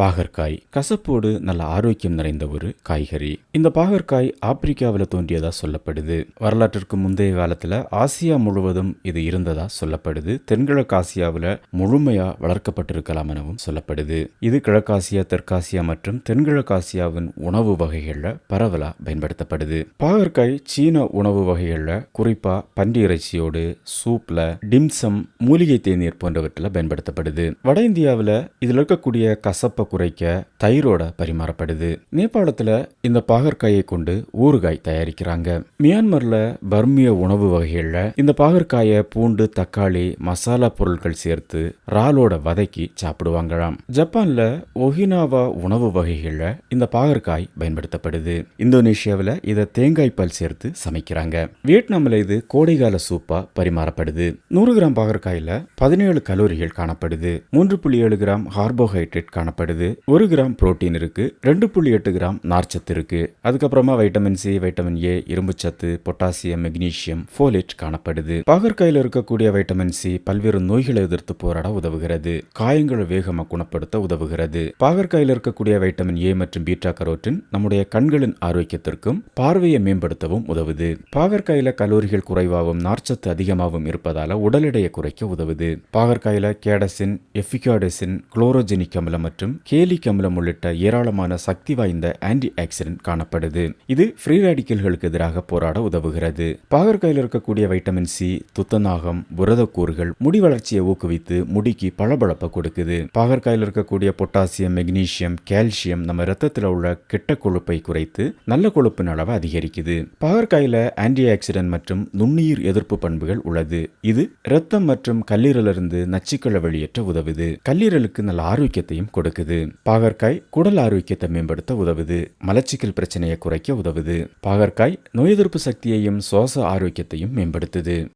பாகற்காய். கசப்போடு நல்ல ஆரோக்கியம் நிறைந்த ஒரு காய்கறி. இந்த பாகற்காய் ஆப்பிரிக்காவில் தோன்றியதா சொல்லப்படுது. வரலாற்றிற்கு முந்தைய காலத்தில் ஆசியா முழுவதும் இது இருந்ததா சொல்லப்படுது. தென்கிழக்கு ஆசியாவில் முழுமையா வளர்க்கப்பட்டிருக்கலாம் எனவும் சொல்லப்படுது. இது கிழக்காசியா தெற்காசியா மற்றும் தென்கிழக்காசியாவின் உணவு வகைகளில் பரவலா பயன்படுத்தப்படுது. பாகற்காய் சீன உணவு வகைகளில் குறிப்பா பன்றி இறைச்சியோடு சூப்ல டிம்சம் மூலிகை தேநீர் போன்றவற்றில் பயன்படுத்தப்படுது. வட இந்தியாவில் இதில் இருக்கக்கூடிய கசப்பு குறைக்க தயிரோட பரிமாறப்படுது. நேபாளத்தில் இந்த பாகற்காயை கொண்டு ஊறுகாய் தயாரிக்கிறாங்க. மியான்மர்ல பர்மிய உணவு வகைகளில் இந்த பாகற்காயை பூண்டு தக்காளி மசாலா பொருட்கள் சேர்த்து ராலோட வதக்கி சாப்பிடுவாங்களாம். ஜப்பான்ல ஒஹினாவா உணவு வகைகளில் இந்த பாகற்காய் பயன்படுத்தப்படுது. இந்தோனேஷியாவில் இதை தேங்காய் பால் சேர்த்து சமைக்கிறாங்க. வியட்நாமில் இது கோடைகால சூப்பா பரிமாறப்படுது. நூறு கிராம் பாகற்காயில பதினேழு கலோரிகள் காணப்படுது. மூன்று புள்ளி ஏழு கிராம் கார்போஹைட்ரேட் காணப்படுது. ஒரு கிராம் புரோட்டீன் இருக்கு. ரெண்டு புள்ளி எட்டு கிராம் நார்ச்சத்து இருக்கு. அதுக்கப்புறமா வைட்டமின் சி வைட்டமின் ஏ இரும்புச்சத்து பொட்டாசியம் மெக்னீசியம் ஃபோலேட் காணப்படுது. பாகற்காயில இருக்கக்கூடிய வைட்டமின் சி பல்வேறு நோய்களை எதிர்த்து போராட உதவுகிறது. காயங்களை வேகமாக குணப்படுத்த உதவுகிறது. பாகற்காயில இருக்கக்கூடிய வைட்டமின் ஏ மற்றும் பீட்டா கரோட்டின் நம்முடைய கண்களின் ஆரோக்கியத்திற்கும் பார்வையை மேம்படுத்தவும் உதவுது. பாகற்காயில கலோரிகள் குறைவாகவும் நார்ச்சத்து அதிகமாகவும் இருப்பதால உடல் எடையை குறைக்க உதவுது. பாகற்காயில கேடசின் எஃபிகாடசின் குளோரோஜெனிக் அமிலம் மற்றும் கேலிக் அமிலம் உள்ளிட்ட ஏராளமான சக்தி வாய்ந்த ஆன்டி ஆக்சிடென்ட் காணப்படுது. இது ஃப்ரீ ரேடிக்கல்களுக்கு எதிராக போராட உதவுகிறது. பாகற்காயில் இருக்கக்கூடிய வைட்டமின் சி துத்தநாகம் புரதக்கூறுகள் முடி வளர்ச்சியை ஊக்குவித்து முடிக்கு பளபளப்பை கொடுக்குது. பாகற்காயில் இருக்கக்கூடிய பொட்டாசியம் மெக்னீசியம் கால்சியம் நம்ம ரத்தத்தில் உள்ள கெட்ட கொழுப்பை குறைத்து நல்ல கொழுப்பின் அளவை அதிகரிக்குது. பாகற்காயில ஆன்டி ஆக்சிடென்ட் மற்றும் நுண்ணுயிர் எதிர்ப்பு பண்புகள் உள்ளது. இது ரத்தம் மற்றும் கல்லீரலிருந்து நச்சுக்களை வெளியேற்ற உதவுது. கல்லீரலுக்கு நல்ல ஆரோக்கியத்தையும் கொடுக்குது. பாகற்காய் குடல் ஆரோக்கியத்தை மேம்படுத்த உதவுது. மலச்சிக்கல் பிரச்சனையை குறைக்க உதவுது. பாகற்காய் நோய் எதிர்ப்பு சக்தியையும் சுவாச ஆரோக்கியத்தையும் மேம்படுத்துது.